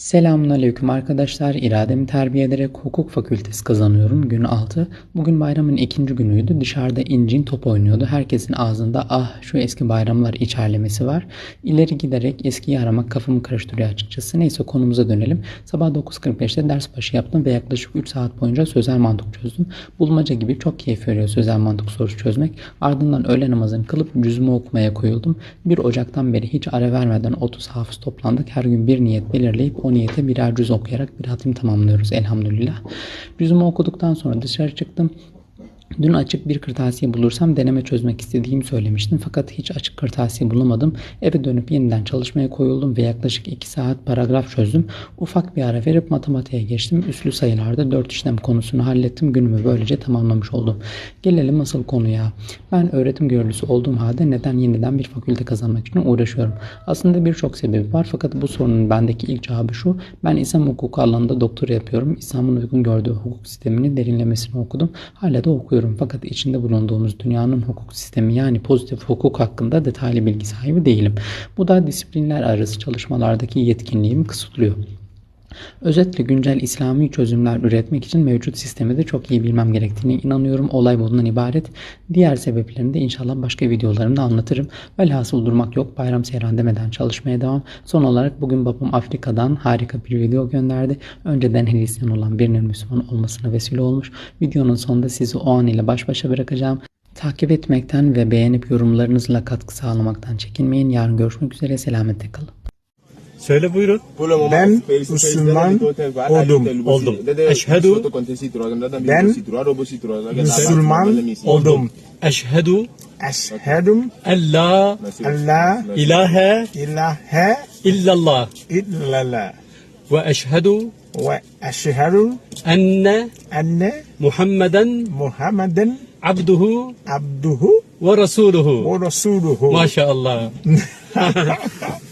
Selamünaleyküm arkadaşlar. İrademi terbiye ederek hukuk fakültesi kazanıyorum. Gün 6. Bugün bayramın ikinci günüydü. Dışarıda incin top oynuyordu. Herkesin ağzında ah şu eski bayramlar içerlemesi var. İleri giderek eskiyi aramak kafamı karıştırıyor açıkçası. Neyse konumuza dönelim. Sabah 9.45'te ders başı yaptım ve yaklaşık 3 saat boyunca sözel mantık çözdüm. Bulmaca gibi çok keyif veriyor sözel mantık sorusu çözmek. Ardından öğle namazını kılıp cüzümü okumaya koyuldum. 1 Ocak'tan beri hiç ara vermeden 30 hafız toplandık. Her gün bir niyet belirleyip o niyete birer cüz okuyarak bir hatim tamamlıyoruz elhamdülillah. Cüzümü okuduktan sonra dışarı çıktım. Dün açık bir kırtasiye bulursam deneme çözmek istediğimi söylemiştim fakat hiç açık kırtasiye bulamadım. Eve dönüp yeniden çalışmaya koyuldum ve yaklaşık 2 saat paragraf çözdüm. Ufak bir ara verip matematiğe geçtim. Üslü sayılarda 4 işlem konusunu hallettim. Günümü böylece tamamlamış oldum. Gelelim asıl konuya. Ben öğretim görevlisi olduğum halde neden yeniden bir fakülte kazanmak için uğraşıyorum? Aslında birçok sebebi var fakat bu sorunun bendeki ilk cevabı şu. Ben İslam hukuku alanında doktora yapıyorum. İslam'ın uygun gördüğü hukuk sistemini derinlemesine okudum. Hala da okuyorum fakat içinde bulunduğumuz dünyanın hukuk sistemi yani pozitif hukuk hakkında detaylı bilgi sahibi değilim. Bu da disiplinler arası çalışmalardaki yetkinliğimi kısıtlıyor. Özetle güncel İslami çözümler üretmek için mevcut sistemi de çok iyi bilmem gerektiğine inanıyorum. Olay bundan ibaret. Diğer sebeplerini de inşallah başka videolarımda anlatırım. Velhasıl durmak yok. Bayram seyran demeden çalışmaya devam. Son olarak bugün babam Afrika'dan harika bir video gönderdi. Önceden Hristiyan olan birinin Müslüman olmasına vesile olmuş. Videonun sonunda sizi o an ile baş başa bırakacağım. Takip etmekten ve beğenip yorumlarınızla katkı sağlamaktan çekinmeyin. Yarın görüşmek üzere. Selametle kalın. Söyle buyurun. Ben Müslüman oldum. Oldum. Eşhedü Ben Müslüman oldum. eşhedü Eşhedü en la ilahe ilahe illallah illallah ve eşhedü ve eşhedü enne enne Muhammeden Muhammeden abduhu abduhu ve rasuluhu. ve resuluhu. Maşallah.